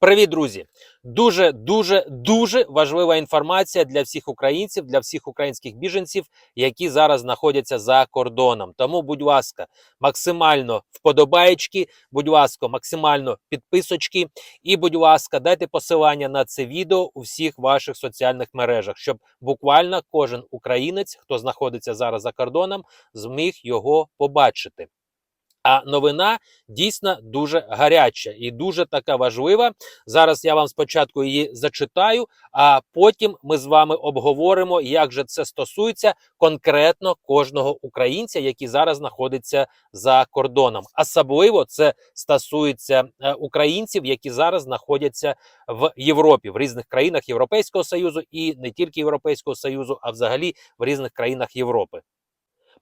Привіт, друзі! Дуже, дуже, дуже важлива інформація для всіх українців, для всіх українських біженців, які зараз знаходяться за кордоном. Тому, будь ласка, максимально вподобаєчки, будь ласка, максимально підписочки, і, будь ласка, дайте посилання на це відео у всіх ваших соціальних мережах, щоб буквально кожен українець, хто знаходиться зараз за кордоном, зміг його побачити. А новина дійсно дуже гаряча і дуже така важлива. Зараз я вам спочатку її зачитаю, а потім ми з вами обговоримо, як же це стосується конкретно кожного українця, який зараз знаходиться за кордоном. Особливо це стосується е, українців, які зараз знаходяться в Європі, в різних країнах Європейського союзу і не тільки Європейського союзу, а взагалі в різних країнах Європи.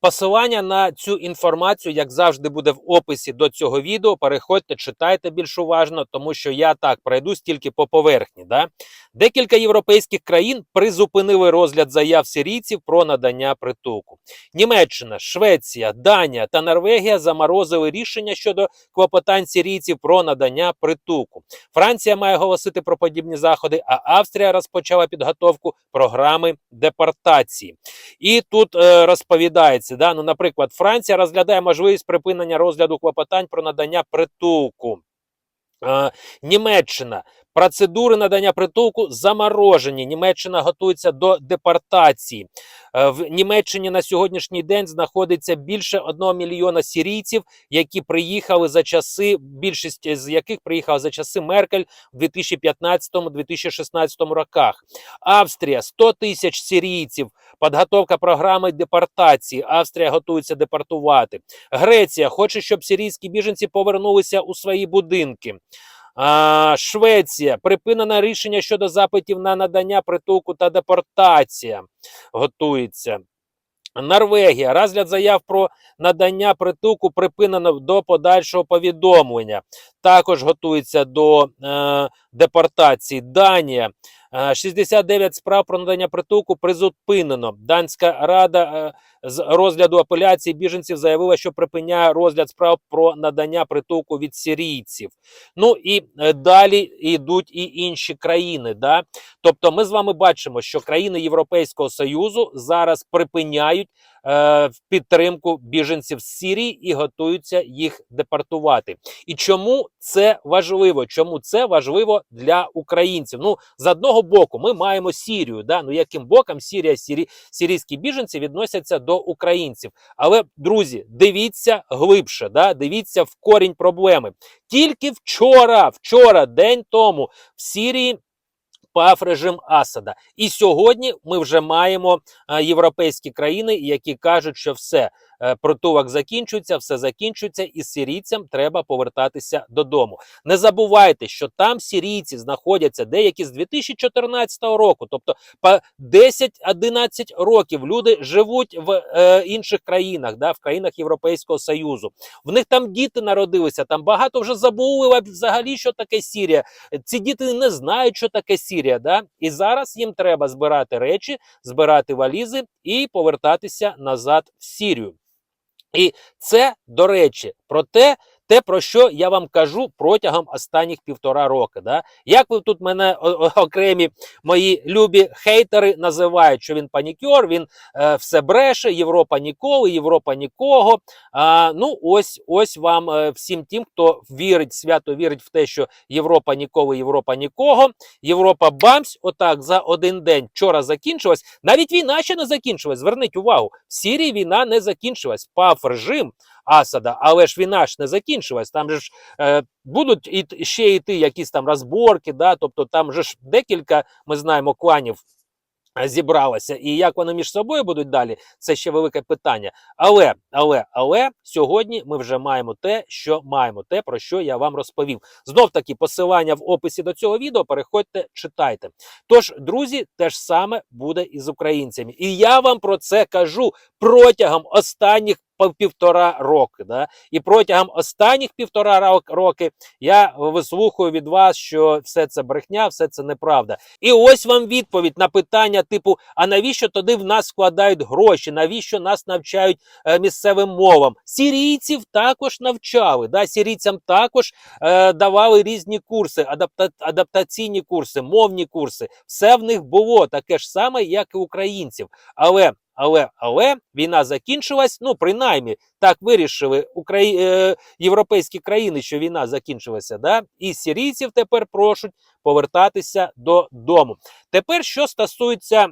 Посилання на цю інформацію, як завжди, буде в описі до цього відео. Переходьте, читайте більш уважно, тому що я так пройдусь тільки по поверхні. Да? Декілька європейських країн призупинили розгляд заяв сирійців про надання притулку. Німеччина, Швеція, Данія та Норвегія заморозили рішення щодо клопотань сирійців про надання притулку. Франція має оголосити про подібні заходи, а Австрія розпочала підготовку програми депортації. І тут е, розповідається, да, ну, наприклад, Франція розглядає можливість припинення розгляду клопотань про надання притулку. Е, Німеччина. Процедури надання притулку заморожені. Німеччина готується до депортації. Е, В Німеччині на сьогоднішній день знаходиться більше одного мільйона сірійців, які приїхали за часи, більшість з яких приїхала за часи Меркель в 2015-2016 роках. Австрія 100 тисяч сирійців. Підготовка програми депортації. Австрія готується депортувати. Греція хоче, щоб сирійські біженці повернулися у свої будинки. Швеція припинено рішення щодо запитів на надання притулку та депортація. Готується. Норвегія розгляд заяв про надання притулку припинено до подальшого повідомлення. Також готується до е, депортації. Данія. Е, 69 справ про надання притулку призупинено. Данська рада е, з розгляду апеляції біженців заявила, що припиняє розгляд справ про надання притулку від сирійців. Ну і е, далі йдуть і інші країни. Да? Тобто, ми з вами бачимо, що країни Європейського Союзу зараз припиняють е, підтримку біженців з Сирії і готуються їх депортувати. І чому це важливо? Чому це важливо для українців? Ну, з одного боку, ми маємо Сірію. Да? Ну яким боком Сірія, сірі, сирійські біженці відносяться до українців? Але друзі, дивіться глибше, да? дивіться в корінь проблеми. Тільки вчора, вчора, день тому, в Сірії. Пав режим Асада, і сьогодні ми вже маємо е, європейські країни, які кажуть, що все е, притулок закінчується, все закінчується, і сирійцям треба повертатися додому. Не забувайте, що там сирійці знаходяться деякі з 2014 року, тобто по 10-11 років люди живуть в е, інших країнах, да, в країнах Європейського Союзу. В них там діти народилися, там багато вже забули взагалі, що таке Сірія. Ці діти не знають, що таке Сірія. Да? І зараз їм треба збирати речі, збирати валізи і повертатися назад в Сірію. І це, до речі, про те, те, про що я вам кажу протягом останніх півтора роки. Да? Як ви тут мене окремі мої любі хейтери називають, що він панікер, він е, все бреше, Європа ніколи, Європа нікого. А, ну, ось ось вам е, всім тим, хто вірить, свято вірить в те, що Європа ніколи, Європа нікого. Європа бамсь, отак за один день вчора закінчилась. Навіть війна ще не закінчилась. Зверніть увагу, в Сірії війна не закінчилась. Пав режим Асада, але ж війна ж не закінчилась. Там же ж е, будуть і ще йти якісь там розборки, да, тобто там же ж декілька, ми знаємо, кланів. е, Зібралося, і як вони між собою будуть далі, це ще велике питання. Але, але, але сьогодні ми вже маємо те, що маємо, те, про що я вам розповів. Знов таки посилання в описі до цього відео. Переходьте, читайте. Тож, друзі, те ж саме буде і з українцями. І я вам про це кажу протягом останніх півтора роки. Да? І протягом останніх півтора роки я вислухаю від вас, що все це брехня, все це неправда. І ось вам відповідь на питання, типу: а навіщо тоді в нас складають гроші? Навіщо нас навчають е, місцевим мовам? Сірійців також навчали. Да? Сірійцям також е, давали різні курси, адапта, адаптаційні курси, мовні курси. Все в них було таке ж саме, як і українців. Але, але, але війна закінчилась. Ну, принаймні, так вирішили Украї... е, європейські країни, що війна закінчилася. Да? І сірійців тепер прошуть повертатися додому. Тепер, що стосується.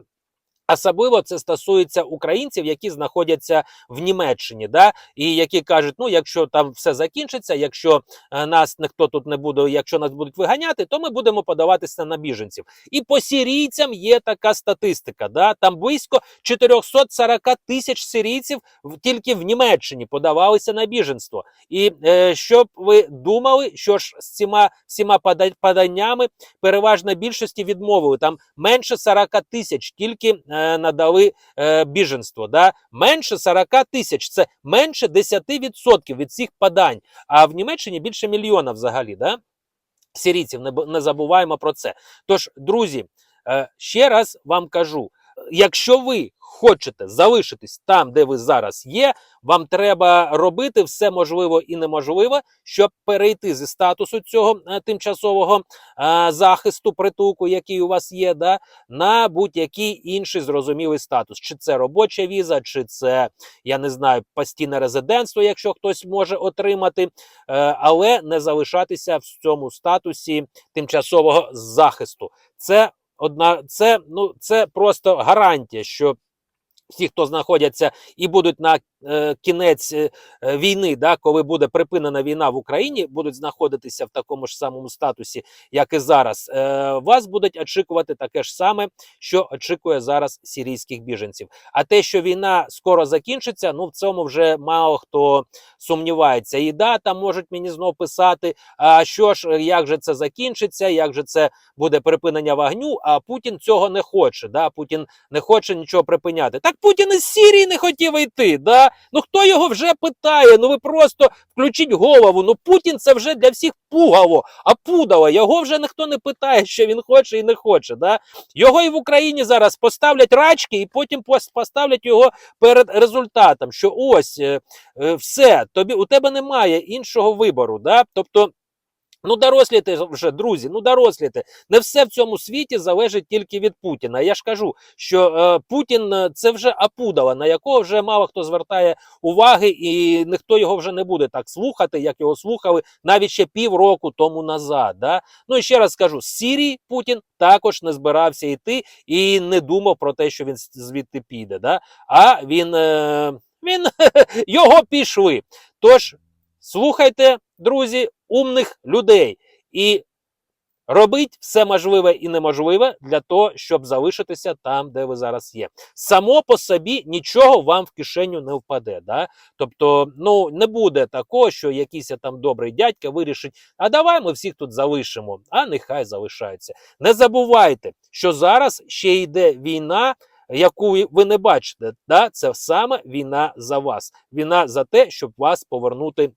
Особливо це стосується українців, які знаходяться в Німеччині, да, і які кажуть: ну, якщо там все закінчиться, якщо е, нас ніхто тут не буде, якщо нас будуть виганяти, то ми будемо подаватися на біженців. І по сірійцям є така статистика. Да, там близько 440 тисяч сирійців тільки в Німеччині подавалися на біженство. І е, щоб ви думали, що ж з цими всіма пода- поданнями переважна більшості відмовили. Там менше 40 тисяч тільки е, надали е, біженство. Да? Менше 40 тисяч це менше 10% від всіх подань. А в Німеччині більше мільйона взагалі. Да? Сірійців, не, не забуваємо про це. Тож, друзі, е, ще раз вам кажу: якщо ви хочете залишитись там, де ви зараз є, вам треба робити все можливе і неможливе, щоб перейти зі статусу цього е, тимчасового е, захисту притулку, який у вас є, да, на будь-який інший зрозумілий статус. Чи це робоча віза, чи це, я не знаю, постійне резидентство, якщо хтось може отримати, е, але не залишатися в цьому статусі тимчасового захисту. Це одна, це, ну, це просто гарантія, що всі, хто знаходяться і будуть на е, кінець е, е, війни, да, коли буде припинена війна в Україні, будуть знаходитися в такому ж самому статусі, як і зараз. Е, вас будуть очікувати таке ж саме, що очікує зараз сирійських біженців. А те, що війна скоро закінчиться, ну в цьому вже мало хто сумнівається. І да, там можуть мені знов писати, а що ж, як же це закінчиться, як же це буде припинення вогню, а Путін цього не хоче. Да? Путін не хоче нічого припиняти. Так Путін із Сірії не хотів йти. Да? Ну хто його вже питає? Ну ви просто включіть голову. Ну Путін це вже для всіх пугало, а пудало. Його вже ніхто не питає, що він хоче і не хоче. Да? Його і в Україні зараз поставлять рачки, і потім поставлять його перед результатом. Що ось е, е, все, тобі у тебе немає іншого вибору. Да? Тобто. Ну, доросліте вже, друзі, ну доросліте. Не все в цьому світі залежить тільки від Путіна. Я ж кажу, що е, Путін е, це вже апудала, на якого вже мало хто звертає уваги, і ніхто його вже не буде так слухати, як його слухали навіть ще півроку тому назад. Да? Ну і ще раз скажу: з Сірії Путін також не збирався йти і не думав про те, що він звідти піде. Да? А він, е, він його пішли. Тож слухайте, друзі, умних людей і робіть все можливе і неможливе для того, щоб залишитися там, де ви зараз є. Само по собі нічого вам в кишеню не впаде. Да? Тобто, ну не буде такого, що якийсь там добрий дядька вирішить, а давай ми всіх тут залишимо, а нехай залишаються. Не забувайте, що зараз ще йде війна. Яку ви- не бачите, да? це саме війна за вас. Війна за те, щоб вас повернути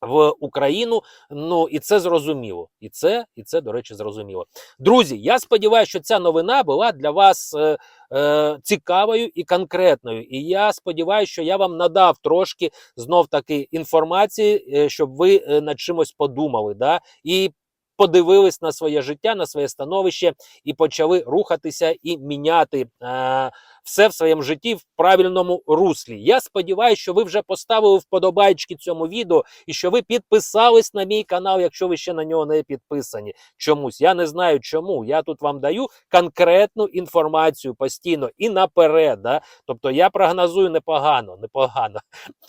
в Україну. Ну і це зрозуміло. І це, і це, до речі, зрозуміло. Друзі, я сподіваюся, що ця новина була для вас е, е, цікавою і конкретною. І я сподіваюся, що я вам надав трошки знов таки інформації, е, щоб ви е, над чимось подумали. Да? І Подивились на своє життя, на своє становище і почали рухатися і міняти е, все в своєму житті в правильному руслі. Я сподіваюся, що ви вже поставили вподобайки цьому відео і що ви підписались на мій канал, якщо ви ще на нього не підписані. Чомусь я не знаю чому. Я тут вам даю конкретну інформацію постійно і наперед. Да? Тобто я прогнозую непогано, непогано.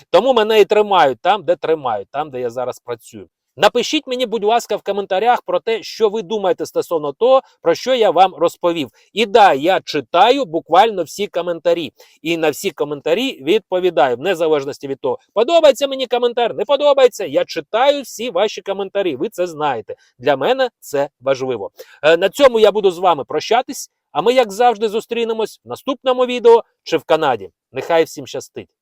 Тому мене і тримають там, де тримають, там, де я зараз працюю. Напишіть мені, будь ласка, в коментарях про те, що ви думаєте стосовно того, про що я вам розповів. І да, я читаю буквально всі коментарі. І на всі коментарі відповідаю, в незалежності від того, подобається мені коментар, не подобається. Я читаю всі ваші коментарі. Ви це знаєте. Для мене це важливо. Е, На цьому я буду з вами прощатись. А ми, як завжди, зустрінемось в наступному відео чи в Канаді. Нехай всім щастить!